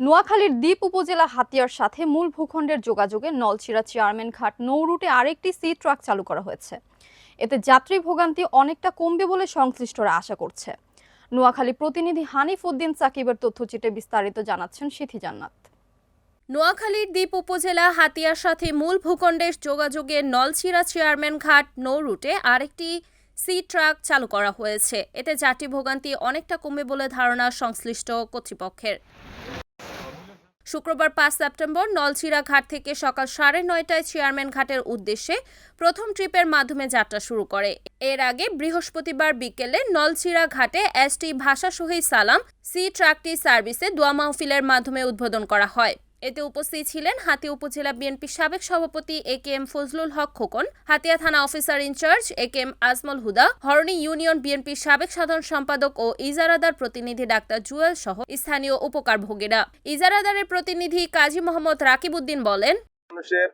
নোয়াখালীর দ্বীপ উপজেলা হাতিয়ার সাথে মূল ভূখণ্ডের যোগাযোগে নলছিরা চেয়ারম্যান ঘাট নৌ রুটে আরেকটি সি ট্রাক চালু করা হয়েছে। এতে যাত্রী ভোগান্তি অনেকটা কমবে বলে সংশ্লিষ্টরা আশা করছে। নোয়াখালী প্রতিনিধি হানিফ উদ্দিন সাকিবের তথ্যচিত্রে বিস্তারিত জানাচ্ছেন সিথি জান্নাত। নোয়াখালীর দ্বীপ উপজেলা হাতিয়ার সাথে মূল ভূখণ্ডের যোগাযোগে নলছিরা চেয়ারম্যান ঘাট নৌ রুটে আরেকটি সি ট্রাক চালু করা হয়েছে। এতে যাত্রী ভোগান্তি অনেকটা কমবে বলে ধারণা সংশ্লিষ্ট কর্তৃপক্ষের। শুক্রবার পাঁচ সেপ্টেম্বর নলছিরা ঘাট থেকে সকাল সাড়ে নয়টায় চেয়ারম্যান ঘাটের উদ্দেশ্যে প্রথম ট্রিপের মাধ্যমে যাত্রা শুরু করে। এর আগে বৃহস্পতিবার বিকেলে নলছিরা ঘাটে এসটি ভাষা সহি সালাম, সি ট্রাকটি সার্ভিসে দোয়া মাহফিলের মাধ্যমে উদ্বোধন করা হয়। এতে উপস্থিত ছিলেন হাতিয়া উপজেলা বিএনপির সাবেক সভাপতি A K M Fazlul Haque Khokon Hatiya থানা officer incharge A K M Azmal Huda Harani union বিএনপির সাবেক সাধারণ সম্পাদক ও ইজারাদার প্রতিনিধি ডাক্তার জুয়েল সহ স্থানীয় উপকার ভোগীরা ইজারাদারের প্রতিনিধি কাজী মোহাম্মদ রাকিবউদ্দিন বলেন মানুষের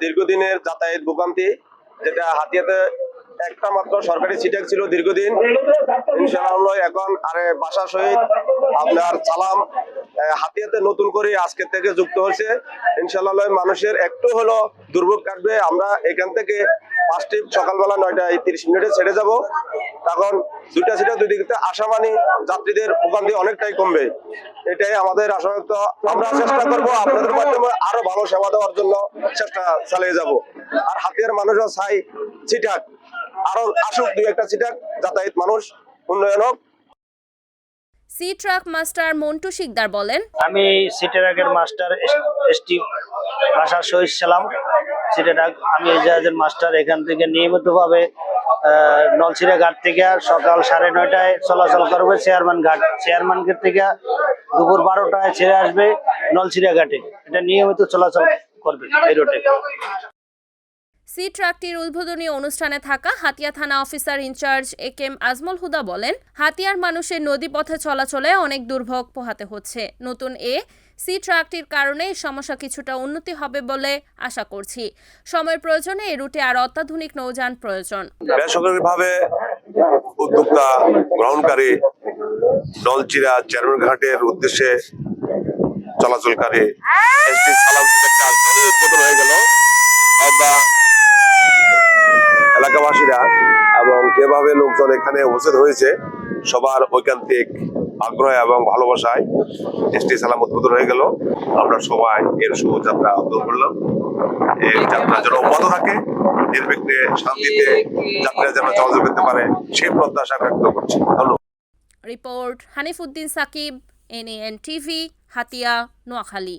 দীর্ঘদিনের যাতায়াত ভোগান্তি যেটা হাতিয়াতে একটা মাত্র সরকারি সিটেক ছিল দীর্ঘদিন। এখন আরে বাসা সহিত আপনার আহ, হাতিয়াতে নতুন করে আজকে থেকে যুক্ত হয়েছে। ইনশাআল্লাহ মানুষের একটু হলো দুর্ভোগ কাটবে। আমরা এখান থেকে ট্রিপ সকালবেলা নয়টায় তিরিশ মিনিটে ছেড়ে যাব। তখন দুইটা সিটে দুই দিকে আসা মানে যাত্রীদের ভোগান্তি অনেকটাই কমবে। এটাই আমাদের আশা আমরা চেষ্টা করব আপনাদের মাধ্যমে আরও ভালো সেবা দেওয়ার জন্য চেষ্টা চালিয়ে যাব। আর হাতিয়ার মানুষও চাই সিটাক আরও আসুক দুই একটা সিটাক যাতায়াত মানুষ উন্নয়ন হোক। Sea truck master Montu Shikdar বলেন আমি সিটেরাকের মাস্টার এসটি ভাষা শহীদ সালাম। সিটেরাক আমি এই মাস্টার এখান থেকে নিয়মিতভাবে আহ, নলছিরা ঘাট থেকে সকাল সাড়ে নয়টায় চলাচল করবে। চেয়ারম্যান ঘাট চেয়ারম্যান ঘাট থেকে দুপুর বারোটায় ছেড়ে আসবে নলছিরা ঘাটে। এটা নিয়মিত চলাচল করবে এই রোডে। সি ট্রাকটির উদ্বোধনী অনুষ্ঠানে থাকা হাতিয়া থানা officer incharge A K M Azmal Huda বলেন, হাতিয়ার মানুষের নদী পথে চলাচলে অনেক দুর্ভোগ পোহাতে হচ্ছে। নতুন এ সি ট্রাকটির কারণে এই সমস্যা কিছুটা উন্নতি হবে বলে আশা করছি। সময়ের প্রয়োজনে এই রুটে আর অত্যাধুনিক নৌযান প্রয়োজন। বেসরকারিভাবে উদ্যোক্তা, গ্রহণকারী নলচিরা চেয়ারম্যান ঘাটের উদ্দেশ্যে চলাচলকারী সালাম উদ্বোধন হয়ে গেল আমরা এলাকাবাসীরা যেভাবে লোকজন এখানে উপস্থিত হয়েছে। সবার ঐকান্তিক আগ্রহ এবং ভালোবাসায় এসটি সালাম উদ্বোধন হয়ে গেল। আমরা সবাই এর শুভযাত্রা উদ্বোধন করলাম। এই যাত্রা যেন অব্যাহত থাকে। নির্বিঘ্নে শান্তিতে যাত্রা যেন চলাচল করতে পারে, সেই প্রত্যাশা ব্যক্ত করছি। ধন্যবাদ। Report Hanifuddin Sakib NN TV, Hatiya, Noakhali.